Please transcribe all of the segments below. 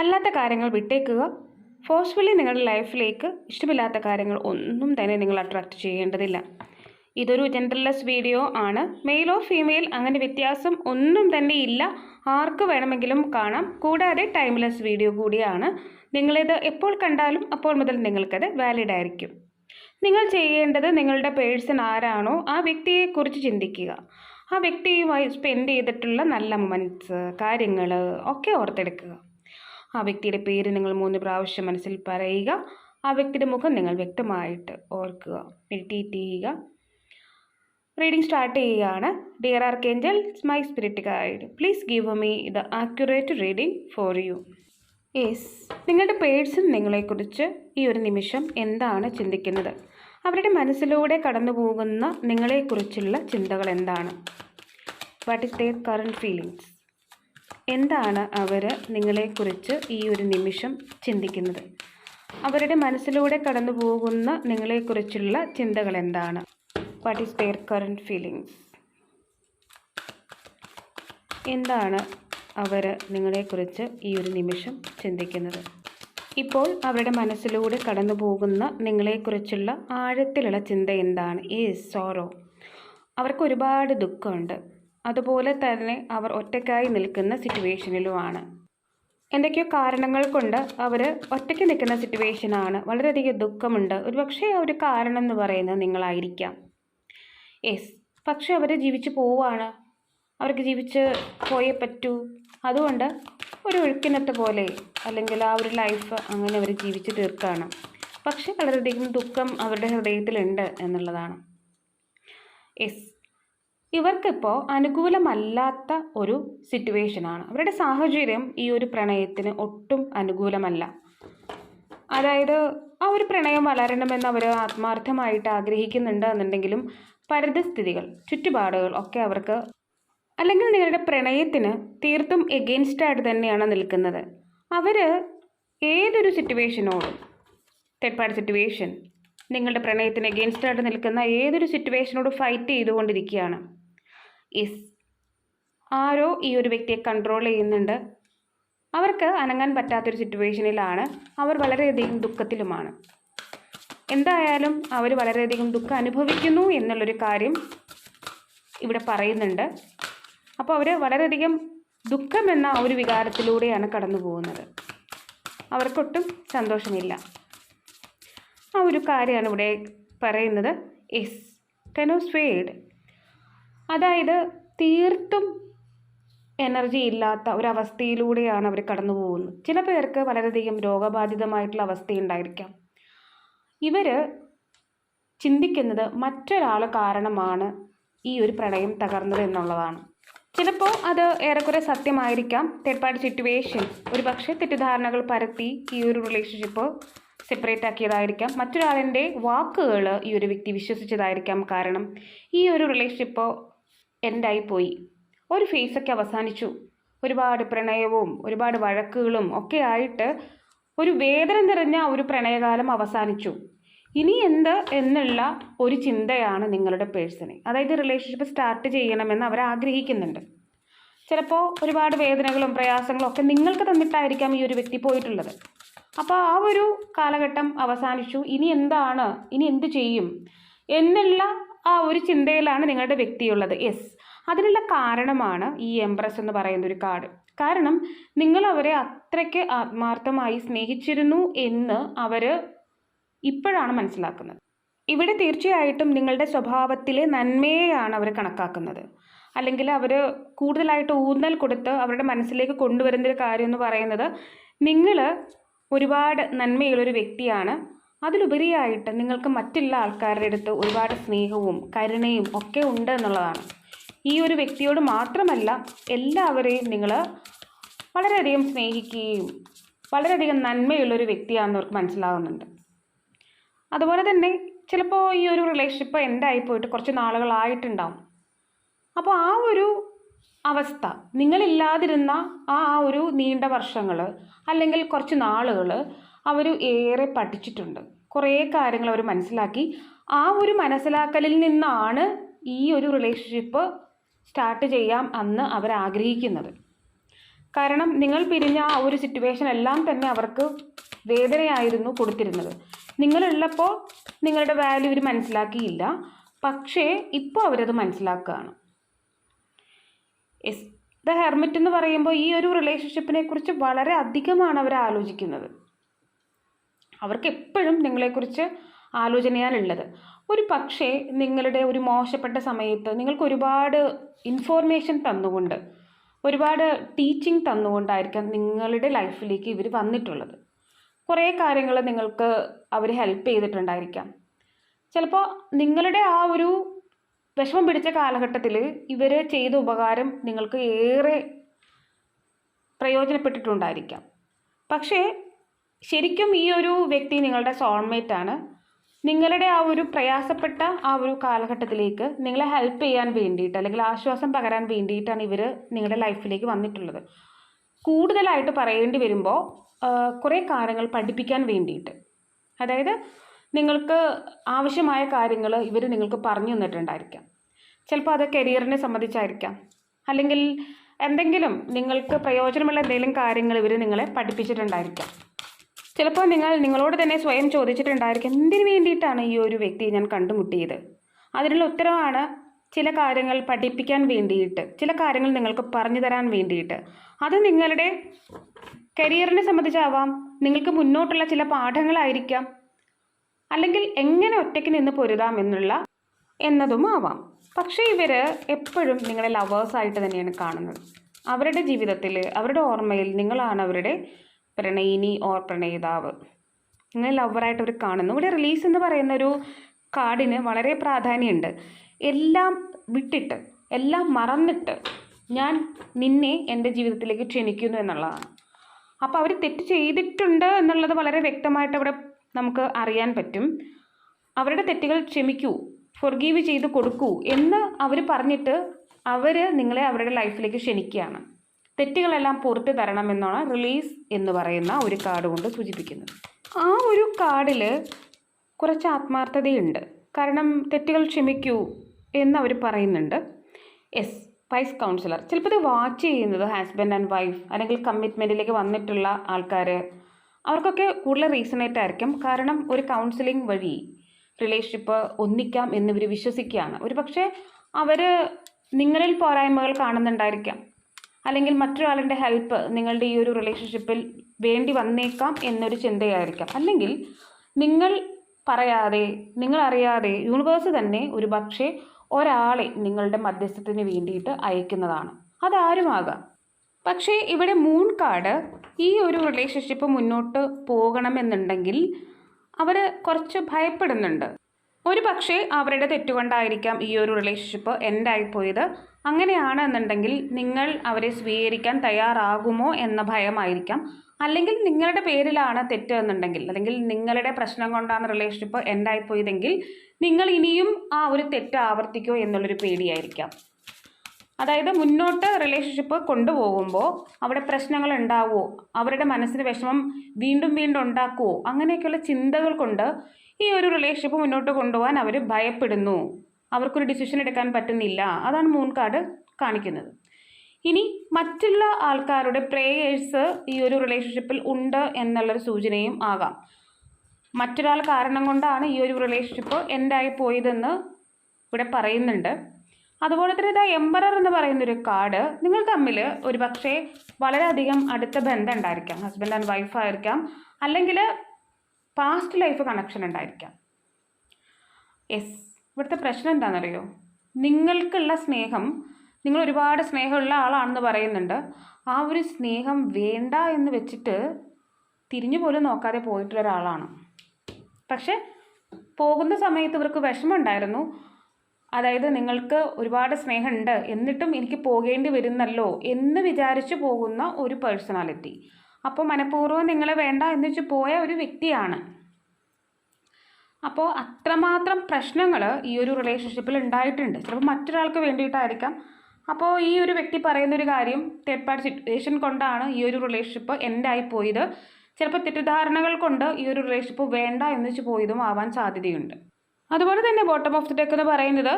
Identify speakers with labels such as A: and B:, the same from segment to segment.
A: അല്ലാത്ത കാര്യങ്ങൾ വിട്ടേക്കുക. ഫോഴ്സ്ഫുള്ളി നിങ്ങളുടെ ലൈഫിലേക്ക് ഇഷ്ടമില്ലാത്ത കാര്യങ്ങൾ ഒന്നും തന്നെ നിങ്ങൾ അട്രാക്റ്റ് ചെയ്യേണ്ടതില്ല. ഇതൊരു ജെൻഡർലെസ് വീഡിയോ ആണ്. മെയിലോ ഫീമെയിൽ അങ്ങനെ വ്യത്യാസം ഒന്നും തന്നെ ഇല്ല. ആർക്ക് വേണമെങ്കിലും കാണാം. കൂടാതെ ടൈംലെസ് വീഡിയോ കൂടിയാണ്. നിങ്ങളിത് എപ്പോൾ കണ്ടാലും അപ്പോൾ മുതൽ നിങ്ങൾക്കത് വാലിഡ് ആയിരിക്കും. നിങ്ങൾ ചെയ്യേണ്ടത് നിങ്ങളുടെ പേഴ്സൺ ആരാണോ ആ വ്യക്തിയെക്കുറിച്ച് ചിന്തിക്കുക. ആ വ്യക്തിയുമായി സ്പെൻഡ് ചെയ്തിട്ടുള്ള നല്ല മൊമെന്റ്സ് കാര്യങ്ങൾ ഒക്കെ ഓർത്തെടുക്കുക. ആ വ്യക്തിയുടെ പേര് നിങ്ങൾ മൂന്ന് പ്രാവശ്യം മനസ്സിൽ പറയുക. ആ വ്യക്തിയുടെ മുഖം നിങ്ങൾ വ്യക്തമായിട്ട് ഓർക്കുക. മെഡിറ്റേറ്റ് ചെയ്യുക. റീഡിംഗ് സ്റ്റാർട്ട് ചെയ്യുകയാണ്. Dear archangel my spirit guide please give me the accurate reading for you yes നിങ്ങളുടെ പേഴ്സൺ നിങ്ങളെക്കുറിച്ച് ഈ ഒരു നിമിഷം എന്താണ് ചിന്തിക്കുന്നത്? അവരുടെ മനസ്സിലൂടെ കടന്നു പോകുന്ന നിങ്ങളെക്കുറിച്ചുള്ള ചിന്തകൾ എന്താണ്? What is their current feelings എന്താണ് അവർ നിങ്ങളെക്കുറിച്ച് ഈ ഒരു നിമിഷം ചിന്തിക്കുന്നത്? അവരുടെ മനസ്സിലൂടെ കടന്നു പോകുന്ന നിങ്ങളെക്കുറിച്ചുള്ള ചിന്തകൾ എന്താണ്? What is their current feelings എന്താണ് അവർ നിങ്ങളെക്കുറിച്ച് ഈ ഒരു നിമിഷം ചിന്തിക്കുന്നത്? ഇപ്പോൾ അവരുടെ മനസ്സിലൂടെ കടന്നു പോകുന്ന നിങ്ങളെക്കുറിച്ചുള്ള ആഴത്തിലുള്ള ചിന്ത എന്താണ്? ഈ സോറോ അവർക്ക് ഒരുപാട് ദുഃഖമുണ്ട്. അതുപോലെ തന്നെ അവർ ഒറ്റയ്ക്കായി നിൽക്കുന്ന സിറ്റുവേഷനിലുമാണ് എന്തൊക്കെയോ കാരണങ്ങൾ കൊണ്ട് അവർ ഒറ്റയ്ക്ക് നിൽക്കുന്ന സിറ്റുവേഷനാണ് വളരെയധികം ദുഃഖമുണ്ട്. ഒരുപക്ഷെ ഒരു കാരണം എന്ന് പറയുന്നത് നിങ്ങളായിരിക്കാം. യെസ് പക്ഷെ അവർ ജീവിച്ചു പോവുകയാണ് അവർക്ക് ജീവിച്ച് പോയേ പറ്റൂ. അതുകൊണ്ട് ഒരു ഒഴുക്കിനത്തെ പോലെ അല്ലെങ്കിൽ ആ ഒരു ലൈഫ് അങ്ങനെ അവർ ജീവിച്ച് തീർക്കുകയാണ് പക്ഷെ വളരെയധികം ദുഃഖം അവരുടെ ഹൃദയത്തിലുണ്ട് എന്നുള്ളതാണ്. യെസ് ഇവർക്കിപ്പോൾ അനുകൂലമല്ലാത്ത ഒരു സിറ്റുവേഷനാണ് അവരുടെ സാഹചര്യം ഈ ഒരു പ്രണയത്തിന് ഒട്ടും അനുകൂലമല്ല. അതായത് ആ ഒരു പ്രണയം വളരണമെന്ന് അവർ ആത്മാർത്ഥമായിട്ട് ആഗ്രഹിക്കുന്നുണ്ട് എന്നുണ്ടെങ്കിലും പരിതസ്ഥിതികൾ ചുറ്റുപാടുകൾ ഒക്കെ അവർക്ക് അല്ലെങ്കിൽ നിങ്ങളുടെ പ്രണയത്തിന് തീർത്തും എഗെയിൻസ്റ്റ് ആയിട്ട് തന്നെയാണ് നിൽക്കുന്നത്. അവർ ഏതൊരു സിറ്റുവേഷനോടും തേർഡ് പാർട്ടി സിറ്റുവേഷൻ നിങ്ങളുടെ പ്രണയത്തിന് എഗെയിൻസ്റ്റ് ആയിട്ട് നിൽക്കുന്ന ഏതൊരു സിറ്റുവേഷനോട് ഫൈറ്റ് ചെയ്തുകൊണ്ടിരിക്കുകയാണ്. ഇസ് ആരോ ഈ ഒരു വ്യക്തിയെ കൺട്രോൾ ചെയ്യുന്നുണ്ട്. അവർക്ക് അനങ്ങാൻ പറ്റാത്തൊരു സിറ്റുവേഷനിലാണ് അവർ വളരെയധികം ദുഃഖത്തിലുമാണ്. എന്തായാലും അവർ വളരെയധികം ദുഃഖം അനുഭവിക്കുന്നു എന്നുള്ളൊരു കാര്യം ഇവിടെ പറയുന്നുണ്ട്. അപ്പോൾ അവർ വളരെയധികം ദുഃഖം എന്ന ഒരു വികാരത്തിലൂടെയാണ് കടന്നു പോകുന്നത് അവർക്കൊട്ടും സന്തോഷമില്ല. ആ ഒരു കാര്യമാണ് ഇവിടെ പറയുന്നത്. എസ് കനോസ്വേഡ് അതായത് തീർത്തും എനർജി ഇല്ലാത്ത ഒരവസ്ഥയിലൂടെയാണ് അവർ കടന്നു പോകുന്നത്. ചില പേർക്ക് വളരെയധികം രോഗബാധിതമായിട്ടുള്ള അവസ്ഥയുണ്ടായിരിക്കാം ഇവർ ചിന്തിക്കുന്നത് മറ്റൊരാൾ കാരണമാണ് ഈ ഒരു പ്രണയം തകർന്നത് എന്നുള്ളതാണ്. ചിലപ്പോൾ അത് ഏറെക്കുറെ സത്യമായിരിക്കാം. തേർഡ് സിറ്റുവേഷൻ ഒരു പക്ഷേ തെറ്റിദ്ധാരണകൾ പരത്തി ഈ ഒരു റിലേഷൻഷിപ്പ് സെപ്പറേറ്റ് ആക്കിയതായിരിക്കാം. മറ്റൊരാളിന്റെ വാക്കുകൾ ഈ ഒരു വ്യക്തി വിശ്വസിച്ചതായിരിക്കാം കാരണം ഈ ഒരു റിലേഷൻഷിപ്പ് എൻഡായി പോയി ഒരു ഫേസൊക്കെ അവസാനിച്ചു. ഒരുപാട് പ്രണയവും ഒരുപാട് വഴക്കുകളും ഒക്കെ ആയിട്ട് ഒരു വേദന നിറഞ്ഞ ഒരു പ്രണയകാലം അവസാനിച്ചു. ഇനി എന്ത് എന്നുള്ള ഒരു ചിന്തയാണ് നിങ്ങളുടെ പേഴ്സണെ അതായത് റിലേഷൻഷിപ്പ് സ്റ്റാർട്ട് ചെയ്യണമെന്ന് അവർ ആഗ്രഹിക്കുന്നുണ്ട്. ചിലപ്പോൾ ഒരുപാട് വേദനകളും പ്രയാസങ്ങളും ഒക്കെ നിങ്ങൾക്ക് തന്നിട്ടായിരിക്കാം ഈ ഒരു വ്യക്തി പോയിട്ടുള്ളത്. അപ്പോൾ ആ ഒരു കാലഘട്ടം അവസാനിച്ചു. ഇനി എന്താണ്? ഇനി എന്ത് ചെയ്യും? എന്നുള്ള ആ ഒരു ചിന്തയിലാണ് നിങ്ങളുടെ വ്യക്തിയുള്ളത്. യെസ് അതിനുള്ള കാരണമാണ് ഈ എംപ്രസ് എന്ന് പറയുന്ന ഒരു കാർഡ് കാരണം നിങ്ങൾ അവരെ അത്രയ്ക്ക് ആത്മാർത്ഥമായി സ്നേഹിച്ചിരുന്നു എന്ന് അവർ ഇപ്പോഴാണ് മനസ്സിലാക്കുന്നത്. ഇവിടെ തീർച്ചയായിട്ടും നിങ്ങളുടെ സ്വഭാവത്തിലെ നന്മയെയാണ് അവർ കണക്കാക്കുന്നത്. അല്ലെങ്കിൽ അവർ കൂടുതലായിട്ട് ഊന്നൽ കൊടുത്ത് അവരുടെ മനസ്സിലേക്ക് കൊണ്ടുവരുന്ന ഒരു കാര്യം എന്ന് പറയുന്നത് നിങ്ങൾ ഒരുപാട് നന്മയുള്ളൊരു വ്യക്തിയാണ്. അതിലുപരിയായിട്ട് നിങ്ങൾക്ക് മറ്റുള്ള ആൾക്കാരുടെ അടുത്ത് ഒരുപാട് സ്നേഹവും കരുണയും ഒക്കെ ഉണ്ട് എന്നുള്ളതാണ്. ഈ ഒരു വ്യക്തിയോട് മാത്രമല്ല എല്ലാവരെയും നിങ്ങൾ വളരെയധികം സ്നേഹിക്കുകയും വളരെയധികം നന്മയുള്ളൊരു വ്യക്തിയാണെന്ന് അവർക്ക് മനസ്സിലാവുന്നുണ്ട്. അതുപോലെ തന്നെ ചിലപ്പോൾ ഈ ഒരു റിലേഷൻഷിപ്പ് എൻഡായി പോയിട്ട് കുറച്ച് നാളുകളായിട്ടുണ്ടാവും. അപ്പോൾ ആ ഒരു അവസ്ഥ നിങ്ങളില്ലാതിരുന്ന ആ ആ ഒരു നീണ്ട വർഷങ്ങൾ അല്ലെങ്കിൽ കുറച്ച് നാളുകൾ അവർ ഏറെ പഠിച്ചിട്ടുണ്ട്. കുറേ കാര്യങ്ങൾ അവർ മനസ്സിലാക്കി. ആ ഒരു മനസ്സിലാക്കലിൽ നിന്നാണ് ഈ ഒരു റിലേഷൻഷിപ്പ് സ്റ്റാർട്ട് ചെയ്യാം അന്ന് അവർ ആഗ്രഹിക്കുന്നത്. കാരണം നിങ്ങൾ പിരിഞ്ഞ ആ ഒരു സിറ്റുവേഷൻ എല്ലാം തന്നെ അവർക്ക് വേദനയായിരുന്നു കൊടുത്തിരുന്നത്. നിങ്ങളുള്ളപ്പോൾ നിങ്ങളുടെ വാല്യൂ ഇവർ മനസ്സിലാക്കിയില്ല. പക്ഷേ ഇപ്പോൾ അവരത് മനസ്സിലാക്കുകയാണ്. എസ് ദ ഹെർമിറ്റ് എന്ന് പറയുമ്പോൾ ഈ ഒരു റിലേഷൻഷിപ്പിനെ കുറിച്ച് വളരെ അധികമാണ് അവർ ആലോചിക്കുന്നത്. അവർക്ക് എപ്പോഴും നിങ്ങളെക്കുറിച്ച് ആലോചനയാലുള്ളത് ഒരു പക്ഷേ നിങ്ങളുടെ ഒരു മോശപ്പെട്ട സമയത്ത് നിങ്ങൾക്ക് ഒരുപാട് ഇൻഫോർമേഷൻ തന്നുകൊണ്ട് ഒരുപാട് ടീച്ചിങ് തന്നുകൊണ്ടായിരിക്കാം നിങ്ങളുടെ ലൈഫിലേക്ക് ഇവർ വന്നിട്ടുള്ളത്. കുറേ കാര്യങ്ങൾ നിങ്ങൾക്ക് അവർ ഹെൽപ്പ് ചെയ്തിട്ടുണ്ടായിരിക്കാം. ചിലപ്പോൾ നിങ്ങളുടെ ആ ഒരു വിഷമം പിടിച്ച കാലഘട്ടത്തിൽ ഇവർ ചെയ്ത ഉപകാരം നിങ്ങൾക്ക് ഏറെ പ്രയോജനപ്പെട്ടിട്ടുണ്ടായിരിക്കാം. പക്ഷേ ശരിക്കും ഈ ഒരു വ്യക്തി നിങ്ങളുടെ സോൾമേറ്റ് ആണ്. നിങ്ങളുടെ ആ ഒരു പ്രയാസപ്പെട്ട ആ ഒരു കാലഘട്ടത്തിലേക്ക് നിങ്ങളെ ഹെൽപ്പ് ചെയ്യാൻ വേണ്ടിയിട്ട് അല്ലെങ്കിൽ ആശ്വാസം പകരാൻ വേണ്ടിയിട്ടാണ് ഇവർ നിങ്ങളുടെ ലൈഫിലേക്ക് വന്നിട്ടുള്ളത്. കൂടുതലായിട്ട് പറയേണ്ടി വരുമ്പോൾ കുറേ കാര്യങ്ങൾ പഠിപ്പിക്കാൻ വേണ്ടിയിട്ട്. അതായത് നിങ്ങൾക്ക് ആവശ്യമായ കാര്യങ്ങൾ ഇവർ നിങ്ങൾക്ക് പറഞ്ഞു തന്നിട്ടുണ്ടായിരിക്കാം. ചിലപ്പോൾ അത് കരിയറിനെ സംബന്ധിച്ചായിരിക്കാം. അല്ലെങ്കിൽ എന്തെങ്കിലും നിങ്ങൾക്ക് പ്രയോജനമുള്ള എന്തെങ്കിലും കാര്യങ്ങൾ ഇവർ നിങ്ങളെ പഠിപ്പിച്ചിട്ടുണ്ടായിരിക്കാം. ചിലപ്പോൾ നിങ്ങൾ നിങ്ങളോട് തന്നെ സ്വയം ചോദിച്ചിട്ടുണ്ടായിരിക്കും എന്തിനു വേണ്ടിയിട്ടാണ് ഈ ഒരു വ്യക്തിയെ ഞാൻ കണ്ടുമുട്ടിയത്? അതിനുള്ള ഉത്തരവാണ് ചില കാര്യങ്ങൾ പഠിപ്പിക്കാൻ വേണ്ടിയിട്ട് ചില കാര്യങ്ങൾ നിങ്ങൾക്ക് പറഞ്ഞു തരാൻ വേണ്ടിയിട്ട്. അത് നിങ്ങളുടെ കരിയറിനെ സംബന്ധിച്ചാവാം നിങ്ങൾക്ക് മുന്നോട്ടുള്ള ചില പാഠങ്ങളായിരിക്കാം അല്ലെങ്കിൽ എങ്ങനെ ഒറ്റയ്ക്ക് നിന്ന് പൊരുതാം എന്നുള്ള എന്നതും ആവാം. പക്ഷേ ഇവർ എപ്പോഴും നിങ്ങളെ ലവേഴ്സായിട്ട് തന്നെയാണ് കാണുന്നത്. അവരുടെ ജീവിതത്തിൽ അവരുടെ ഓർമ്മയിൽ നിങ്ങളാണ് അവരുടെ പ്രണയിനി ഓർ പ്രണയിതാവ്. ഇങ്ങനെ ലവറായിട്ട് അവർ കാണുന്നു. ഇവിടെ റിലീസ് എന്ന് പറയുന്ന ഒരു കാർഡിന് വളരെ പ്രാധാന്യമുണ്ട്. എല്ലാം വിട്ടിട്ട് എല്ലാം മറന്നിട്ട് ഞാൻ നിന്നെ എന്റെ ജീവിതത്തിലേക്ക് ക്ഷണിക്കുന്നു എന്നുള്ളതാണ്. അപ്പോൾ അവർ തെറ്റ് ചെയ്തിട്ടുണ്ട് എന്നുള്ളത് വളരെ വ്യക്തമായിട്ട് അവിടെ നമുക്ക് അറിയാൻ പറ്റും. അവരുടെ തെറ്റുകൾ ക്ഷമിക്കൂ ഫൊർഗീവ് ചെയ്ത് കൊടുക്കൂ എന്ന് അവർ പറഞ്ഞിട്ട് അവർ നിങ്ങളെ അവരുടെ ലൈഫിലേക്ക് ക്ഷണിക്കുകയാണ്. തെറ്റുകളെല്ലാം പുറത്തു തരണമെന്നാണ് റിലീസ് എന്ന് പറയുന്ന ഒരു കാർഡ് കൊണ്ട് സൂചിപ്പിക്കുന്നത്. ആ ഒരു കാർഡിൽ കുറച്ച് ആത്മാർത്ഥതയുണ്ട്. കാരണം തെറ്റുകൾ ക്ഷമിക്കൂ എന്ന് അവർ പറയുന്നുണ്ട്. എസ് വൈസ് കൗൺസിലർ ചിലപ്പോൾ ഇത് വാച്ച് ചെയ്യുന്നത് ഹസ്ബൻഡ് ആൻഡ് വൈഫ് അല്ലെങ്കിൽ കമ്മിറ്റ്മെന്റിലേക്ക് വന്നിട്ടുള്ള ആൾക്കാർ അവർക്കൊക്കെ കൂടുതൽ റീസണേറ്റ് ആയിരിക്കും. കാരണം ഒരു കൗൺസിലിംഗ് വഴി റിലേഷൻഷിപ്പ് ഒന്നിക്കാം എന്നിവർ വിശ്വസിക്കുകയാണ്. ഒരു പക്ഷേ അവർ നിങ്ങളിൽ പോരായ്മകൾ കാണുന്നുണ്ടായിരിക്കാം. അല്ലെങ്കിൽ മറ്റൊരാളുടെ ഹെൽപ്പ് നിങ്ങളുടെ ഈ ഒരു റിലേഷൻഷിപ്പിൽ വേണ്ടി വന്നേക്കാം എന്നൊരു ചിന്തയായിരിക്കാം. അല്ലെങ്കിൽ നിങ്ങൾ പറയാതെ നിങ്ങൾ അറിയാതെ യൂണിവേഴ്സ് തന്നെ ഒരു പക്ഷേ ഒരാളെ നിങ്ങളുടെ മധ്യസ്ഥത്തിന് വേണ്ടിയിട്ട് അയക്കുന്നതാണ്. അതാരുമാകാം? പക്ഷേ ഇവിടെ മൂൺ കാർഡ് ഈ ഒരു റിലേഷൻഷിപ്പ് മുന്നോട്ട് പോകണമെന്നുണ്ടെങ്കിൽ അവർ കുറച്ച് ഭയപ്പെടുന്നുണ്ട്. ഒരു പക്ഷേ അവരുടെ തെറ്റുകൊണ്ടായിരിക്കാം ഈ ഒരു റിലേഷൻഷിപ്പ് എൻഡായിപ്പോയത് അങ്ങനെയാണെന്നുണ്ടെങ്കിൽ നിങ്ങൾ അവരെ സ്വീകരിക്കാൻ തയ്യാറാകുമോ എന്ന ഭയമായിരിക്കാം. അല്ലെങ്കിൽ നിങ്ങളുടെ പേരിലാണ് തെറ്റ് എന്നുണ്ടെങ്കിൽ അല്ലെങ്കിൽ നിങ്ങളുടെ പ്രശ്നം കൊണ്ടാണ് റിലേഷൻഷിപ്പ് എൻഡായിപ്പോയതെങ്കിൽ നിങ്ങൾ ഇനിയും ആ ഒരു തെറ്റ് ആവർത്തിക്കോ എന്നുള്ളൊരു പേടിയായിരിക്കാം. അതായത് മുന്നോട്ട് റിലേഷൻഷിപ്പ് കൊണ്ടുപോകുമ്പോൾ അവിടെ പ്രശ്നങ്ങൾ ഉണ്ടാവുമോ? അവരുടെ മനസ്സിന് വിഷമം വീണ്ടും വീണ്ടും ഉണ്ടാക്കുമോ? അങ്ങനെയൊക്കെയുള്ള ചിന്തകൾ കൊണ്ട് ഈ ഒരു റിലേഷൻഷിപ്പ് മുന്നോട്ട് കൊണ്ടുപോകാൻ അവർ ഭയപ്പെടുന്നു. അവർക്കൊരു ഡിസിഷൻ എടുക്കാൻ പറ്റുന്നില്ല. അതാണ് മൂൺ കാർഡ് കാണിക്കുന്നത്. ഇനി മറ്റുള്ള ആൾക്കാരുടെ പ്രേയേഴ്സ് ഈ ഒരു റിലേഷൻഷിപ്പിൽ ഉണ്ട് എന്നുള്ളൊരു സൂചനയും ആകാം. മറ്റൊരാൾ കാരണം കൊണ്ടാണ് ഈ ഒരു റിലേഷൻഷിപ്പ് എൻഡായി പോയതെന്ന് ഇവിടെ പറയുന്നുണ്ട്. അതുപോലെ തന്നെ ഇതാ എംബറർ എന്ന് പറയുന്ന ഒരു കാർഡ് നിങ്ങൾ തമ്മിൽ ഒരു പക്ഷേ വളരെയധികം അടുത്ത ബന്ധം ഉണ്ടായിരിക്കാം. ഹസ്ബൻഡ് ആൻഡ് വൈഫായിരിക്കാം അല്ലെങ്കിൽ പാസ്റ്റ് ലൈഫ് കണക്ഷൻ ഉണ്ടായിരിക്കാം. യെസ് ഇവിടുത്തെ പ്രശ്നം എന്താണെന്നറിയോ? നിങ്ങൾക്കുള്ള സ്നേഹം നിങ്ങൾ ഒരുപാട് സ്നേഹമുള്ള ആളാണെന്ന് പറയുന്നുണ്ട്. ആ ഒരു സ്നേഹം വേണ്ട എന്ന് വെച്ചിട്ട് തിരിഞ്ഞു പോലും നോക്കാതെ പോയിട്ടുള്ള ഒരാളാണ്. പക്ഷെ പോകുന്ന സമയത്ത് ഇവർക്ക് വിഷമമുണ്ടായിരുന്നു. അതായത് നിങ്ങൾക്ക് ഒരുപാട് സ്നേഹമുണ്ട് എന്നിട്ടും എനിക്ക് പോകേണ്ടി വരുന്നല്ലോ എന്ന് വിചാരിച്ചു പോകുന്ന ഒരു പേഴ്സണാലിറ്റി അപ്പോൾ മനഃപൂർവം നിങ്ങളെ വേണ്ട എന്ന് വെച്ച് പോയ ഒരു വ്യക്തിയാണ്. അപ്പോൾ അത്രമാത്രം പ്രശ്നങ്ങൾ ഈ ഒരു റിലേഷൻഷിപ്പിൽ ഉണ്ടായിട്ടുണ്ട്. ചിലപ്പോൾ മറ്റൊരാൾക്ക് വേണ്ടിയിട്ടായിരിക്കാം. അപ്പോൾ ഈ ഒരു വ്യക്തി പറയുന്ന ഒരു കാര്യം തേർഡ് പാർട്ടി സിറ്റുവേഷൻ കൊണ്ടാണ് ഈ ഒരു റിലേഷൻഷിപ്പ് എൻഡായി പോയത്. ചിലപ്പോൾ തെറ്റിദ്ധാരണകൾ കൊണ്ട് ഈ ഒരു റിലേഷൻഷിപ്പ് വേണ്ട എന്ന് വെച്ച് പോയതും ആവാൻ സാധ്യതയുണ്ട്. അതുപോലെ തന്നെ ബോട്ടം ഓഫ് ദി ടെക്ക് എന്ന് പറയുന്നത്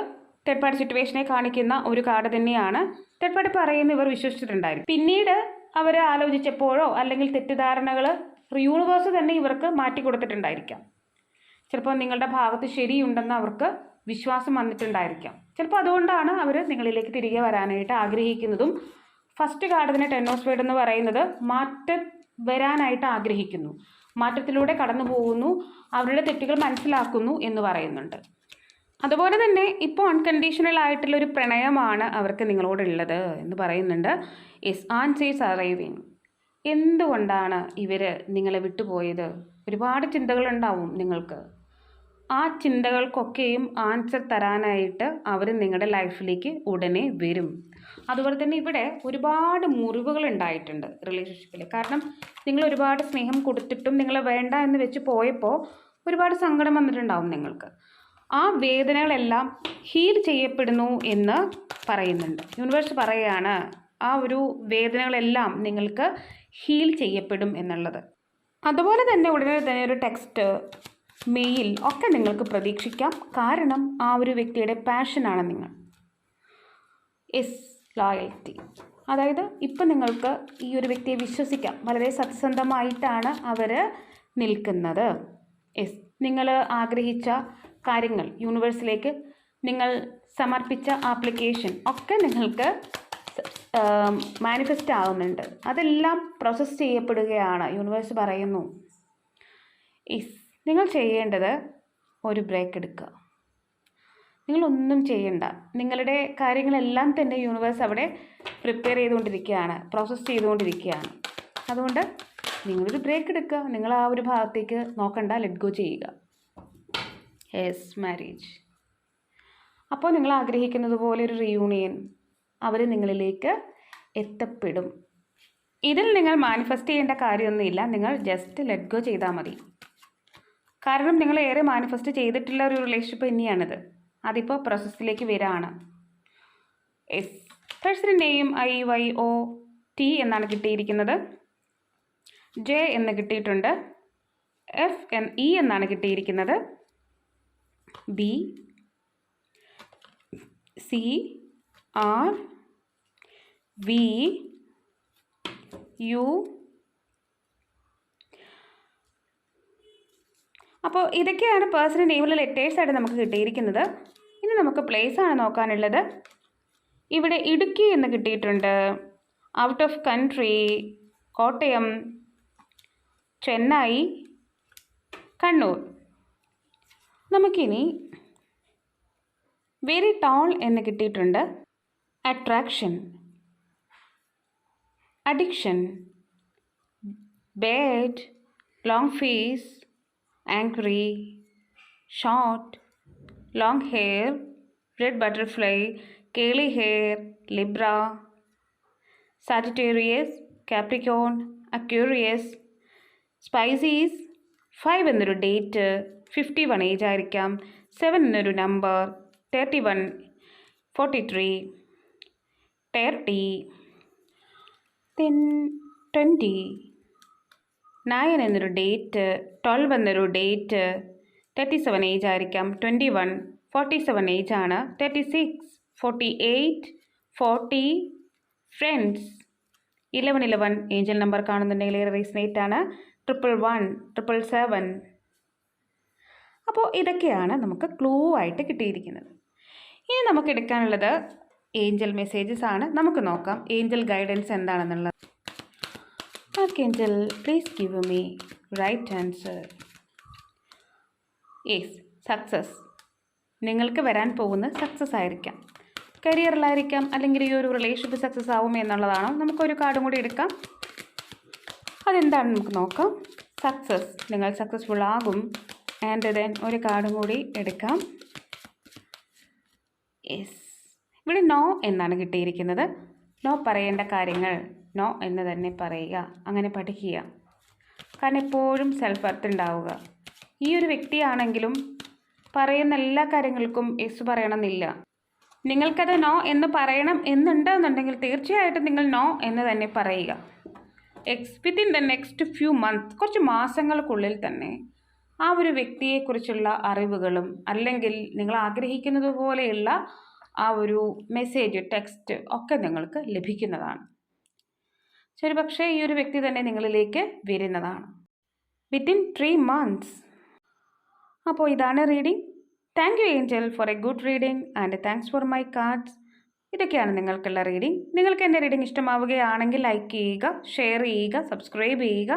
A: തേർഡ് പാർട്ടി സിറ്റുവേഷനെ കാണിക്കുന്ന ഒരു കാർഡ് തന്നെയാണ്. തേർഡ് പാർട്ടി പറയുന്ന ഇവർ വിശ്വസിച്ചിട്ടുണ്ടായിരുന്നു. പിന്നീട് അവർ ആലോചിച്ചപ്പോഴോ അല്ലെങ്കിൽ തെറ്റിദ്ധാരണകൾ യൂണിവേഴ്സ് തന്നെ ഇവർക്ക് മാറ്റി കൊടുത്തിട്ടുണ്ടായിരിക്കാം. ചിലപ്പോൾ നിങ്ങളുടെ ഭാഗത്ത് ശരിയുണ്ടെന്ന് അവർക്ക് വിശ്വാസം വന്നിട്ടുണ്ടായിരിക്കാം. ചിലപ്പോൾ അതുകൊണ്ടാണ് അവർ നിങ്ങളിലേക്ക് തിരികെ വരാനായിട്ട് ആഗ്രഹിക്കുന്നതും ഫസ്റ്റ് കാർഡിന് സ്പേഡ് എന്ന് പറയുന്നത് മാറ്റം വരാനായിട്ട് ആഗ്രഹിക്കുന്നു. മാറ്റത്തിലൂടെ കടന്നു പോകുന്നു അവരുടെ തെറ്റുകൾ മനസ്സിലാക്കുന്നു എന്ന് പറയുന്നുണ്ട്. അതുപോലെ തന്നെ ഇപ്പോൾ അൺകണ്ടീഷണൽ ആയിട്ടുള്ളൊരു പ്രണയമാണ് അവർക്ക് നിങ്ങളോടുള്ളത് എന്ന് പറയുന്നുണ്ട്. എസ് ആൻസേഴ്സ് അറൈവിങ് എന്തുകൊണ്ടാണ് ഇവർ നിങ്ങളെ വിട്ടുപോയത്? ഒരുപാട് ചിന്തകളുണ്ടാവും നിങ്ങൾക്ക്. ആ ചിന്തകൾക്കൊക്കെയും ആൻസർ തരാനായിട്ട് അവർ നിങ്ങളുടെ ലൈഫിലേക്ക് ഉടനെ വരും. അതുപോലെ തന്നെ ഇവിടെ ഒരുപാട് മുറിവുകൾ ഉണ്ടായിട്ടുണ്ട് റിലേഷൻഷിപ്പിൽ കാരണം നിങ്ങൾ ഒരുപാട് സ്നേഹം കൊടുത്തിട്ടും നിങ്ങളെ വേണ്ട എന്ന് വെച്ച് പോയപ്പോൾ ഒരുപാട് സങ്കടം വന്നിട്ടുണ്ടാവും നിങ്ങൾക്ക്. ആ വേദനകളെല്ലാം ഹീൽ ചെയ്യപ്പെടുന്നു എന്ന് പറയുന്നുണ്ട്. യൂണിവേഴ്സ് പറയുകയാണ് ആ ഒരു വേദനകളെല്ലാം നിങ്ങൾക്ക് ഹീൽ ചെയ്യപ്പെടും എന്നുള്ളത്. അതുപോലെ തന്നെ ഉടനെ തന്നെ ഒരു ടെക്സ്റ്റ് മെയിൽ ഒക്കെ നിങ്ങൾക്ക് പ്രതീക്ഷിക്കാം. കാരണം ആ ഒരു വ്യക്തിയുടെ പാഷനാണ് നിങ്ങൾ. എസ് ലോയൽറ്റി അതായത് ഇപ്പം നിങ്ങൾക്ക് ഈ ഒരു വ്യക്തിയെ വിശ്വസിക്കാം. വളരെ സത്യസന്ധമായിട്ടാണ് അവർ നിൽക്കുന്നത്. എസ് നിങ്ങൾ ആഗ്രഹിച്ച കാര്യങ്ങൾ യൂണിവേഴ്സിലേക്ക് നിങ്ങൾ സമർപ്പിച്ച ആപ്ലിക്കേഷൻ ഒക്കെ നിങ്ങൾക്ക് മാനിഫെസ്റ്റ് ആവുന്നുണ്ട്. അതെല്ലാം പ്രോസസ്സ് ചെയ്യപ്പെടുകയാണ്. യൂണിവേഴ്സ് പറയുന്നു ഇസ് നിങ്ങൾ ചെയ്യേണ്ടത് ഒരു ബ്രേക്ക് എടുക്കുക. നിങ്ങളൊന്നും ചെയ്യണ്ട. നിങ്ങളുടെ കാര്യങ്ങളെല്ലാം തന്നെ യൂണിവേഴ്സ് അവിടെ പ്രിപ്പയർ ചെയ്തുകൊണ്ടിരിക്കുകയാണ് പ്രോസസ്സ് ചെയ്തുകൊണ്ടിരിക്കുകയാണ്. അതുകൊണ്ട് നിങ്ങളൊരു ബ്രേക്ക് എടുക്കുക. നിങ്ങൾ ആ ഒരു ഭാഗത്തേക്ക് നോക്കണ്ട. ലെറ്റ് ഗോ ചെയ്യുക. യെസ് മാരേജ് അപ്പോൾ നിങ്ങൾ ആഗ്രഹിക്കുന്നത് പോലെ ഒരു റിയൂണിയൻ അവർ നിങ്ങളിലേക്ക് എത്തപ്പെടും. ഇതിൽ നിങ്ങൾ മാനിഫെസ്റ്റ് ചെയ്യേണ്ട കാര്യമൊന്നുമില്ല. നിങ്ങൾ ജസ്റ്റ് ലെറ്റ് ഗോ ചെയ്താൽ മതി. കാരണം നിങ്ങൾ ഏറെ മാനിഫെസ്റ്റ് ചെയ്തിട്ടുള്ള ഒരു റിലേഷൻഷിപ്പ് തന്നെയാണിത്. അതിപ്പോൾ പ്രോസസ്സിലേക്ക് വരാണ്. Yes personal name I Y O T എന്നാണ് കിട്ടിയിരിക്കുന്നത്. ജെ എന്ന് കിട്ടിയിട്ടുണ്ട്. എഫ് എൻ ഇ എന്നാണ് കിട്ടിയിരിക്കുന്നത്. B C R V U അപ്പോൾ ഇതൊക്കെയാണ് പേഴ്സണൽ നെയിമിലെ ലെറ്റേഴ്സായിട്ട് നമുക്ക് കിട്ടിയിരിക്കുന്നത്. ഇനി നമുക്ക് പ്ലേസ് ആണ് നോക്കാനുള്ളത്. ഇവിടെ ഇടുക്കി എന്ന് കിട്ടിയിട്ടുണ്ട്. Out of country Kottayam Chennai Kannur. നമുക്കിനി വെരി ടോൾ എന്ന് കിട്ടിയിട്ടുണ്ട് attraction addiction beard long face angry short long hair red butterfly curly hair Libra Sagittarius Capricorn Aquarius Pisces five എന്നൊരു ഡേറ്റ് ഫിഫ്റ്റി വൺ ഏജ് ആയിരിക്കാം. Seven എന്നൊരു number thirty one forty three thirty then twenty nine എന്നൊരു date twelve എന്നൊരു date thirty seven age ആയിരിക്കാം. Twenty one forty seven age ആണ്. Thirty six forty eight forty friends eleven eleven angel number കാണുന്നുണ്ടെങ്കിൽ ഏറെ resonate ആണ്. Triple one triple seven അപ്പോൾ ഇതൊക്കെയാണ് നമുക്ക് ക്ലൂ ആയിട്ട് കിട്ടിയിരിക്കുന്നത്. ഇനി നമുക്ക് എടുക്കാനുള്ളത് ഏഞ്ചൽ മെസ്സേജസ് ആണ്. നമുക്ക് നോക്കാം ഏഞ്ചൽ ഗൈഡൻസ് എന്താണെന്നുള്ളത്. Angel please give me right answer yes success നിങ്ങൾക്ക് വരാൻ പോകുന്ന സക്സസ് ആയിരിക്കാം. കരിയറിലായിരിക്കാം അല്ലെങ്കിൽ ഈ ഒരു റിലേഷൻഷിപ്പ് സക്സസ് ആവും എന്നുള്ളതാണോ? നമുക്കൊരു കാർഡും കൂടി എടുക്കാം. അതെന്താണെന്ന് നമുക്ക് നോക്കാം. സക്സസ് നിങ്ങൾ സക്സസ്ഫുൾ ആകും. ആൻഡ് ദെൻ ഒരു കാർഡും കൂടി എടുക്കാം. യെസ് ഇവിടെ നോ എന്നാണ് കിട്ടിയിരിക്കുന്നത്. നോ പറയേണ്ട കാര്യങ്ങൾ. നോ എന്ന് തന്നെ പറയുക. അങ്ങനെ പഠിക്കുക. കാരണം എപ്പോഴും സെൽഫ് വർത്ത് ഉണ്ടാവുക. ഈ ഒരു വ്യക്തിയാണെങ്കിലും പറയുന്ന എല്ലാ കാര്യങ്ങൾക്കും യെസ് പറയണമെന്നില്ല. നിങ്ങൾക്കത് നോ എന്ന് പറയണം എന്നുണ്ടെന്നുണ്ടെങ്കിൽ തീർച്ചയായിട്ടും നിങ്ങൾ നോ എന്ന് തന്നെ പറയുക. Ex within the next few months കുറച്ച് മാസങ്ങൾക്കുള്ളിൽ തന്നെ ആ ഒരു വ്യക്തിയെക്കുറിച്ചുള്ള അറിവുകളും അല്ലെങ്കിൽ നിങ്ങൾ ആഗ്രഹിക്കുന്നത് പോലെയുള്ള ആ ഒരു മെസ്സേജ് ടെക്സ്റ്റ് ഒക്കെ നിങ്ങൾക്ക് ലഭിക്കുന്നതാണ്. ഒരു പക്ഷേ ഈ ഒരു വ്യക്തി തന്നെ നിങ്ങളിലേക്ക് വരുന്നതാണ്. വിത്തിൻ ത്രീ മന്ത്സ് അപ്പോൾ ഇതാണ് reading thank you angel for a good reading and thanks for my cards ഇതൊക്കെയാണ് നിങ്ങൾക്കുള്ള റീഡിംഗ് നിങ്ങൾക്ക് എന്റെ റീഡിംഗ് ഇഷ്ടമാവുകയാണെങ്കിൽ ലൈക്ക് ചെയ്യുക ഷെയർ ചെയ്യുക സബ്സ്ക്രൈബ് ചെയ്യുക.